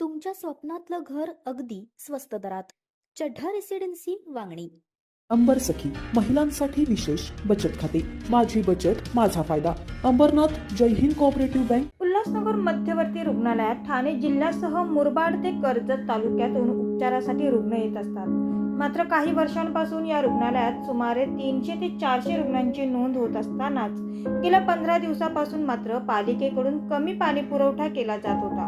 तुमच्या स्वप्नातलं घर अगदी स्वस्त दरात. चढ्ढा रेसिडेन्सी वांगणी. अंबर सखी महिलांसाठी विशेष बचत खाते. माझी बचत माझा फायदा. Ambernath Jai Hind cooperative bank. Ulhasnagar मध्यवर्ती रुग्णालयात ठाणे जिल्ह्यासह मुरबाड ते कर्जत तालुक्यातून उपचारासाठी रुग्ण येत असतात. मात्र काही वर्षांपासून या रुग्णालयात सुमारे तीनशे ते चारशे रुग्णांची नोंद होत असतानाच गेल्या पंधरा दिवसापासून मात्र पालिकेकडून कमी पाणी पुरवठा केला जात होता.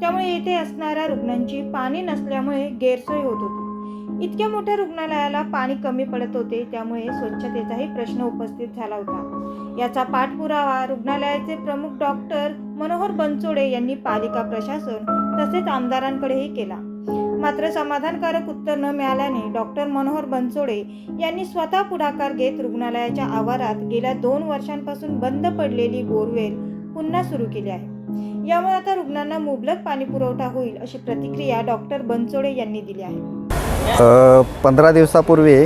त्यामुळे येथे असणाऱ्या रुग्णांची पाणी नसल्यामुळे गैरसोय होत होती. इतक्या मोठ्या रुग्णालयाला पाणी कमी पडत होते त्यामुळे स्वच्छतेचाही प्रश्न उपस्थित झाला होता. याचा पाठपुरावा रुग्णालयाचे प्रमुख डॉक्टर मनोहर बनसोडे यांनी पालिका प्रशासन तसेच आमदारांकडेही केला. मात्र समाधानकारक उत्तर न मिळाल्याने डॉक्टर मनोहर बनसोडे यांनी स्वतः पुढाकार घेत रुग्णालयाच्या आवारात गेल्या दोन वर्षांपासून बंद पडलेली बोरवेल पुन्हा सुरू केली आहे. यामुळे आता रुग्णांना मुबलक पाणी पुरवठा होईल अशी प्रतिक्रिया डॉक्टर बनसोडे यांनी दिली आहे. पंधरा दिवसापूर्वी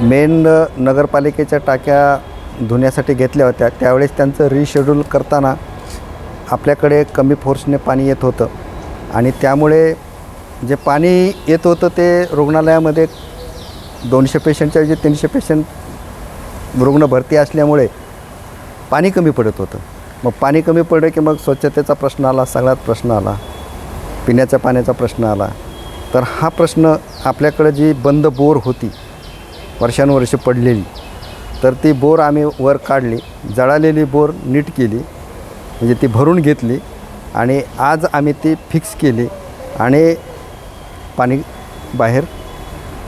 मेन नगरपालिकेच्या टाक्या धुण्यासाठी घेतल्या होत्या. त्यावेळेस त्यांचं रिशेड्यूल करताना आपल्याकडे कमी फोर्सने पाणी येत होतं. आणि त्यामुळे जे पाणी येत होतं ते रुग्णालयामध्ये दोनशे पेशंटच्या ऐवजी तीनशे पेशंट रुग्ण भरती असल्यामुळे पाणी कमी पडत होतं. मग पाणी कमी पडलं की मग स्वच्छतेचा प्रश्न आला सगळ्यात प्रश्न आला पिण्याच्या पाण्याचा प्रश्न आला. तर हा प्रश्न आपल्याकडं जी बंद बोर होती वर्षानुवर्षे पडलेली तर ती बोर आम्ही वर काढली जळालेली बोर नीट केली म्हणजे ती भरून घेतली आणि आज आम्ही ती फिक्स केली आणि पाणी बाहेर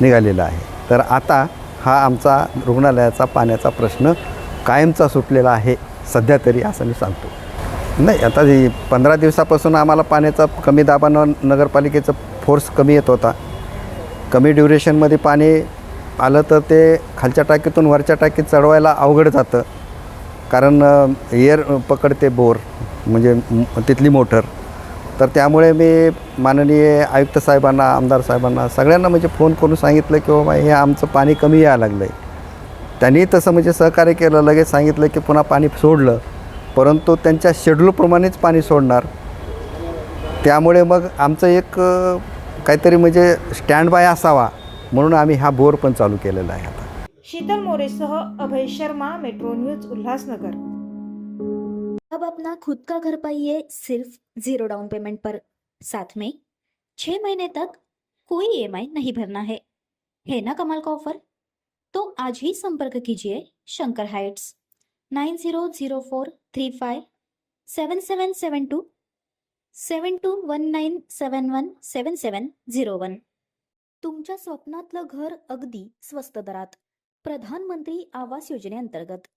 निघालेलं आहे. तर आता हा आमचा रुग्णालयाचा पाण्याचा प्रश्न कायमचा सुटलेला आहे सध्या तरी असं मी सांगतो. नाही आता पंधरा दिवसापासून आम्हाला पाण्याचा कमी दाबानं नगरपालिकेचं फोर्स कमी येत होता. कमी ड्युरेशनमध्ये पाणी आलं तर ते खालच्या टाकीतून वरच्या टाकीत चढवायला अवघड जातं. कारण एअर पकडते बोर म्हणजे तिथली मोटर. तर त्यामुळे मी माननीय आयुक्त साहेबांना आमदार साहेबांना सगळ्यांना म्हणजे फोन करून सांगितलं की बाबा हे आमचं पाणी कमी यायला लागलं आहे त्यांनी तसं म्हणजे सहकार्य केलं लगेच सांगितलं की पुन्हा पाणी सोडलं. परंतु त्यांच्या शेड्यूलप्रमाणेच पाणी सोडणार. त्यामुळे मग आमचं एक काहीतरी म्हणजे स्टँड बाय असावा म्हणून आम्ही हा बोर पण चालू केलेला आहे आता. शीतल मोरेसह अभय शर्मा मेट्रो न्यूज उल्हासनगर. अब अपना खुद का घर पाइए सिर्फ जीरो डाउन पेमेंट पर साथ में छह महीने तक कोई ईएमआई नहीं भरना है। है ना कमाल का ऑफर तो आज ही संपर्क कीजिए Shankar heights nine zero zero four three five seven seven seven two seven two one nine seven one seven seven zero one. तुमच्या स्वप्नातलं घर अगदी स्वस्त दरात प्रधानमंत्री आवास योजनेअंतर्गत।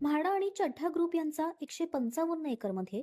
म्हाडा आणि चड्ढा ग्रुप यांचा एकशे पंचावन्न एकरमध्ये